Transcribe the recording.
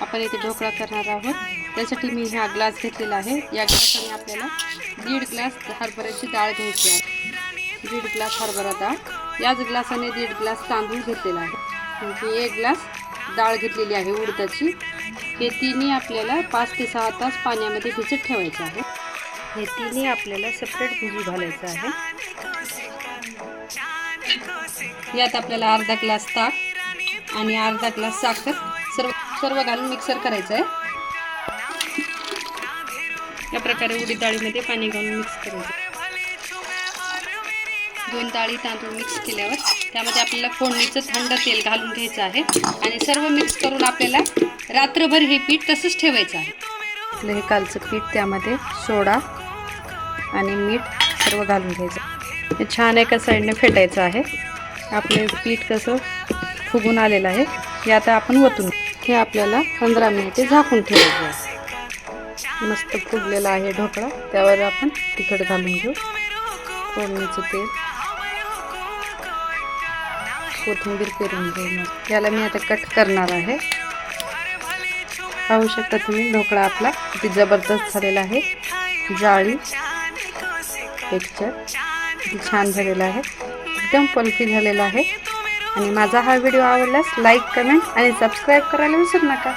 आपण इथे ढोकळा करणार आहोत. त्यासाठी मी हा ग्लास घेतलेला आहे. या ग्लासाने आपल्याला दीड ग्लास हरभऱ्याची डाळ घ्यायची आहे. दीड ग्लास हरभरा डाळ. याच ग्लासाने दीड ग्लास तांदूळ घेतलेला आहे. म्हणजे एक ग्लास डाळ घेतलेली आहे उडदाची. हे तिन्ही आपल्याला पाच ते सहा तास पाण्यामध्ये भिजत ठेवायचं आहे. हे तिन्ही आपल्याला सेपरेट भिजू घालायचं आहे. यात आपल्याला अर्धा ग्लास ताक आणि अर्धा ग्लास साखर सर्व सर्व घालून मिक्सर करायचं आहे या प्रकारे उडीद डाळीमध्ये पाणी घालून मिक्स करायचं. दोन डाळी तांदूळ मिक्स केल्यावर त्यामध्ये आपल्याला फोडणीचं थंड तेल घालून घ्यायचं आहे. आणि सर्व मिक्स करून आपल्याला रात्रभर हे पीठ तसंच ठेवायचं आहे. आपलं हे कालचं पीठ त्यामध्ये सोडा आणि मीठ सर्व घालून घ्यायचं. हे छान एका साईडने फेटायचं आहे. आपले पीठ कसं फुगून आलेलं आहे. हे आता आपण वतून हे आपल्याला पंधरा मिनिटे झाकून ठेवायचे आहे. मस्त फुगलेला आहे ढोकळा. त्यावर आपण तिखट घालून घेऊ. फोडणीचं तेल. कोथिंबीर पेरून घेऊ. याला मी आता कट करणार आहे. पाहू शकता तुम्ही ढोकळा आपला किती जबरदस्त झालेला आहे. जाळी टेक्स्चर किती छान झालेला आहे. एकदम पल्फी झालेला आहे. आणि माझा हा व्हिडिओ आवडल्यास लाईक कमेंट आणि सबस्क्राईब करायला विसरू नका.